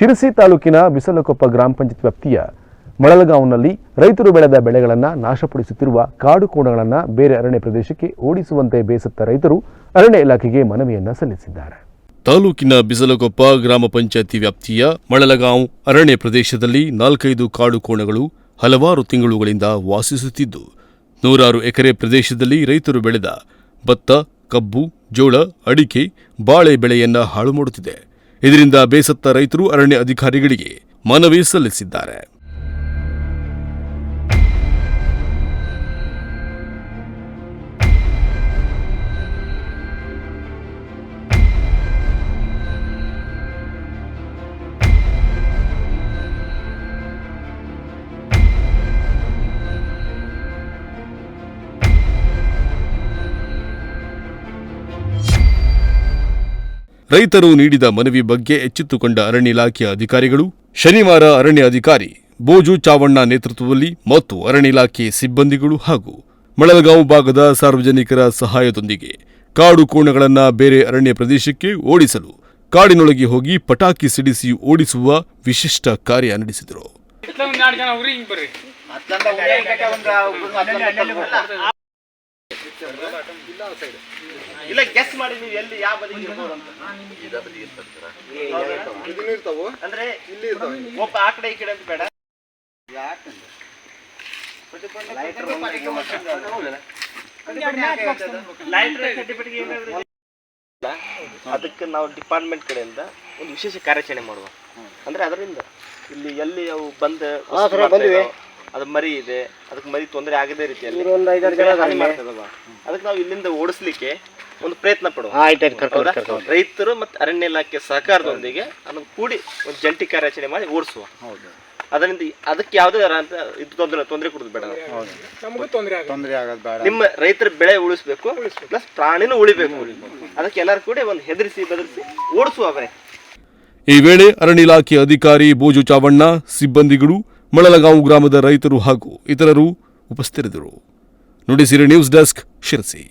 ಶಿರಸಿ ತಾಲೂಕಿನ ಬಿಸಲಕೊಪ್ಪ ಗ್ರಾಮ ಪಂಚಾಯತ್ ವ್ಯಾಪ್ತಿಯ ಮಳಲಗಾಂವ್ನಲ್ಲಿ ರೈತರು ಬೆಳೆದ ಬೆಳೆಗಳನ್ನು ನಾಶಪಡಿಸುತ್ತಿರುವ ಕಾಡು ಕೋಣಗಳನ್ನು ಬೇರೆ ಅರಣ್ಯ ಪ್ರದೇಶಕ್ಕೆ ಓಡಿಸುವಂತೆ ಬೇಸತ್ತ ರೈತರು ಅರಣ್ಯ ಇಲಾಖೆಗೆ ಮನವಿಯನ್ನು ಸಲ್ಲಿಸಿದ್ದಾರೆ. ತಾಲೂಕಿನ ಬಿಸಲಗೊಪ್ಪ ಗ್ರಾಮ ಪಂಚಾಯತಿ ವ್ಯಾಪ್ತಿಯ ಮಳಲಗಾಂವ್ ಅರಣ್ಯ ಪ್ರದೇಶದಲ್ಲಿ ನಾಲ್ಕೈದು ಕಾಡು ಕೋಣಗಳು ಹಲವಾರು ತಿಂಗಳುಗಳಿಂದ ವಾಸಿಸುತ್ತಿದ್ದು, ನೂರಾರು ಎಕರೆ ಪ್ರದೇಶದಲ್ಲಿ ರೈತರು ಬೆಳೆದ ಭತ್ತ, ಕಬ್ಬು, ಜೋಳ, ಅಡಿಕೆ, ಬಾಳೆ ಬೆಳೆಯನ್ನ ಹಾಳು ಮಾಡುತ್ತಿದೆ ಇದರಿಂದ ಬೇಸತ್ತ ರೈತರು ಅರಣ್ಯ ಅಧಿಕಾರಿಗಳಿಗೆ ಮನವಿ ಸಲ್ಲಿಸಿದ್ದಾರೆ. ರೈತರು ನೀಡಿದ ಮನವಿ ಬಗ್ಗೆ ಎಚ್ಚೆತ್ತುಕೊಂಡ ಅರಣ್ಯ ಇಲಾಖೆಯ ಅಧಿಕಾರಿಗಳು ಶನಿವಾರ ಅರಣ್ಯ ಅಧಿಕಾರಿ ಬೋಜು ಚಾವಣ್ಣ ನೇತೃತ್ವದಲ್ಲಿ ಮತ್ತು ಅರಣ್ಯ ಇಲಾಖೆ ಸಿಬ್ಬಂದಿಗಳು ಹಾಗೂ ಮಳಲಗಾಂವ್ ಭಾಗದ ಸಾರ್ವಜನಿಕರ ಸಹಾಯದೊಂದಿಗೆ ಕಾಡು ಕೋಣಗಳನ್ನು ಬೇರೆ ಅರಣ್ಯ ಪ್ರದೇಶಕ್ಕೆ ಓಡಿಸಲು ಕಾಡಿನೊಳಗೆ ಹೋಗಿ ಪಟಾಕಿ ಸಿಡಿಸಿ ಓಡಿಸುವ ವಿಶಿಷ್ಟ ಕಾರ್ಯ ನಡೆಸಿದರು. ಇಲ್ಲ ಗೆಸ್ ಮಾಡಿ ನೀವು ಎಲ್ಲಿ ಯಾವ ಬದಿಗೆ ಇರ್ಬೋದು ಅಂತ. ಅಂದ್ರೆ ಒಬ್ಬ ಆ ಕಡೆ ಈ ಕಡೆ ಅಂತ ಬೇಡ. ಅದಕ್ಕೆ ನಾವು ಡಿಪಾರ್ಟ್ಮೆಂಟ್ ಕಡೆಯಿಂದ ಒಂದು ವಿಶೇಷ ಕಾರ್ಯಾಚರಣೆ ಮಾಡುವ. ಅಂದ್ರೆ ಅದರಿಂದ ಇಲ್ಲಿ ಎಲ್ಲಿ ಅವು ಬಂದ ಅದು ಮರಿ ಇದೆ ಅದಕ್ಕೆ ಮರಿ ತೊಂದರೆ ಆಗದೇ ರೀತಿಯಲ್ಲಿ ಅದಕ್ಕೆ ನಾವು ಇಲ್ಲಿಂದ ಓಡಿಸ್ಲಿಕ್ಕೆ ಒಂದು ಪ್ರಯತ್ನ ಪಡುವ. ರೈತರು ಮತ್ತು ಅರಣ್ಯ ಇಲಾಖೆ ಸಹಕಾರದೊಂದಿಗೆ ಅದನ್ನು ಕೂಡಿ ಒಂದು ಜಂಟಿ ಕಾರ್ಯಾಚರಣೆ ಮಾಡಿ ಓಡಿಸುವ. ಅದರಿಂದ ಅದಕ್ಕೆ ಯಾವುದೇ ಅಂತ ಇದು ತೊಂದರೆ ತೊಂದರೆ ಕೊಡೋದು ಬೇಡ ನಿಮ್ಮ ರೈತರ ಬೆಳೆ ಉಳಿಸ್ಬೇಕು ಪ್ಲಸ್ ಪ್ರಾಣಿನೂ ಉಳಿಬೇಕು. ಅದಕ್ಕೆ ಎಲ್ಲರೂ ಕೂಡಿ ಒಂದು ಹೆದರಿಸಿ ಬೆದರಿಸಿ ಓಡಿಸುವ ಅವರೇ. ಈ ವೇಳೆ ಅರಣ್ಯ ಇಲಾಖೆ ಅಧಿಕಾರಿ ಬೋಜು ಚಾವಣ್ಣ ಸಿಬ್ಬಂದಿಗಳು ಮಳಲಗಾಂವ್ ಗ್ರಾಮದ ರೈತರು ಹಾಗೂ ಇತರರು ಉಪಸ್ಥಿತರಿದ್ದರು. Nudisiri news desk Sirsi.